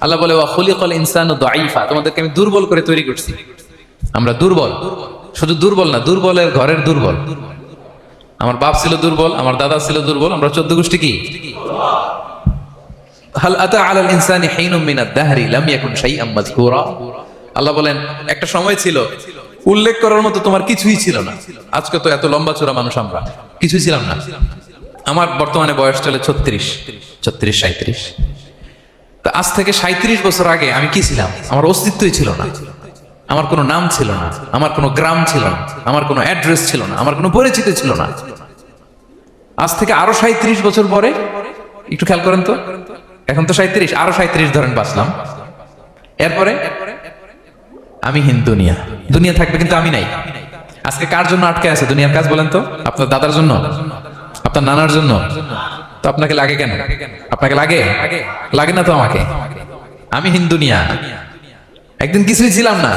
আল্লাহ বলে, ওয়া খুলিকাল ইনসানু দাঈফা। তোমাদেরকে আমি দুর্বল করে তৈরি করছি। আমরা দুর্বল। শুধু দুর্বল না, দুর্বলের ঘরের দুর্বল। আমার বাপ ছিল দুর্বল, আমার দাদা ছিল দুর্বল। আমরা চোদ্দ গোষ্ঠী কি? হাল আতা আলাল ইনসানি হিনুম মিনাদ দাহরি, লাম ইয়াকুন শাইআম মাযকুরা? আল্লাহ বলেন, একটা সময় ছিল, উল্লেখ করার মতো তোমার কিছুই ছিল না। আজকে তো এত লম্বা চূড়া মানুষ আমরা। কিছুই ছিলাম না। আমার বর্তমানে বয়স চলে ছত্রিশ ছত্রিশ সাঁত্রিশ আজ থেকে সাঁত্রিশ বছর আগে আমি কি ছিলাম? আমার অস্তিত্বই ছিল না। আমার কোনো নাম ছিল না। আমার কোনো গ্রাম ছিল না। আমার কোনো অ্যাড্রেস ছিল না। আমার কোনো পরিচিতি ছিল না। আজ থেকে আরও সাঁত্রিশ বছর পরে, একটু খেয়াল করেন তো, এখন তো সাঁত্রিশ আরও সাঁত্রিশ ধরেন বাঁচলাম। এরপরে আমি হিন দুনিয়া। দুনিয়া থাকবে কিন্তু আমি নাই। আজকে কার জন্য আটকে আছে দুনিয়ার কাজ বলেন তো? আপনার দাদার জন্য? আপনার নানার জন্য? তো আপনাকে লাগে কেন? আপনাকে লাগে? লাগে না তো আমাকে? আমি হিন্দু নিয়া। একদিন কিছুই ছিলাম না।